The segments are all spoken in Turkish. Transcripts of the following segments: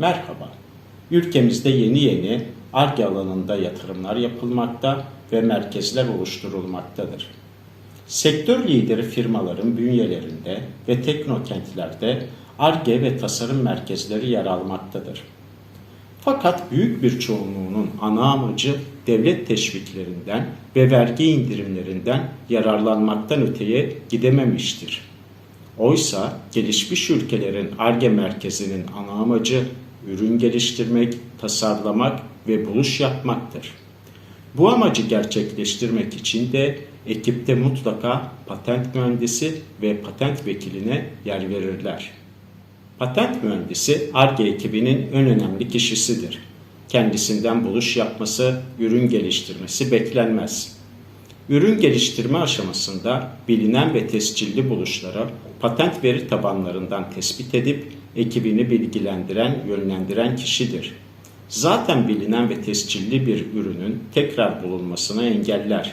Merhaba. Ülkemizde yeni yeni ARGE alanında yatırımlar yapılmakta ve merkezler oluşturulmaktadır. Sektör lideri firmaların bünyelerinde ve teknokentlerde ARGE ve tasarım merkezleri yer almaktadır. Fakat büyük bir çoğunluğunun ana amacı devlet teşviklerinden ve vergi indirimlerinden yararlanmaktan öteye gidememiştir. Oysa gelişmiş ülkelerin ARGE merkezinin ana amacı ürün geliştirmek, tasarlamak ve buluş yapmaktır. Bu amacı gerçekleştirmek için de ekipte mutlaka patent mühendisi ve patent vekiline yer verirler. Patent mühendisi ARGE ekibinin en önemli kişisidir. Kendisinden buluş yapması, ürün geliştirmesi beklenmez. Ürün geliştirme aşamasında bilinen ve tescilli buluşları patent veri tabanlarından tespit edip ekibini bilgilendiren, yönlendiren kişidir. Zaten bilinen ve tescilli bir ürünün tekrar bulunmasını engeller.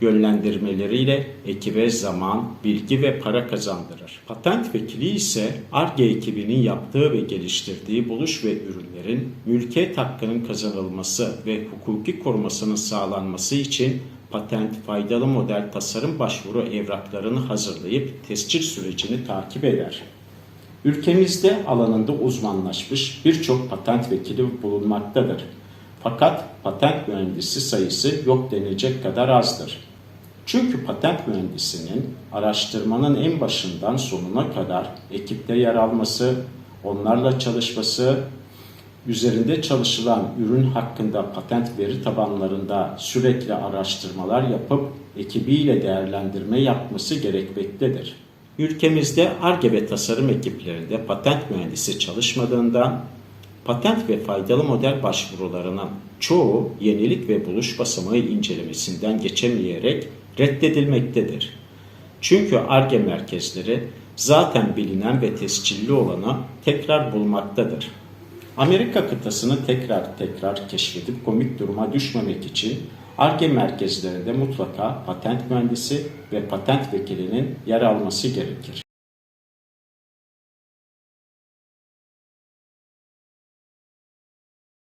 Yönlendirmeleriyle ekibe zaman, bilgi ve para kazandırır. Patent vekili ise ARGE ekibinin yaptığı ve geliştirdiği buluş ve ürünlerin mülkiyet hakkının kazanılması ve hukuki korumasının sağlanması için patent, faydalı model, tasarım başvuru evraklarını hazırlayıp tescil sürecini takip eder. Ülkemizde alanında uzmanlaşmış birçok patent vekili bulunmaktadır. Fakat patent mühendisi sayısı yok denilecek kadar azdır. Çünkü patent mühendisinin araştırmanın en başından sonuna kadar ekipte yer alması, onlarla çalışması, üzerinde çalışılan ürün hakkında patent veri tabanlarında sürekli araştırmalar yapıp ekibiyle değerlendirme yapması gerekmektedir. Ülkemizde ARGE ve tasarım ekiplerinde patent mühendisi çalışmadığından patent ve faydalı model başvurularının çoğu yenilik ve buluş basamağı incelemesinden geçemeyerek reddedilmektedir. Çünkü ARGE merkezleri zaten bilinen ve tescilli olanı tekrar bulmaktadır. Amerika kıtasını tekrar tekrar keşfedip komik duruma düşmemek için ARGE merkezlerinde mutlaka patent mühendisi ve patent vekilinin yer alması gerekir.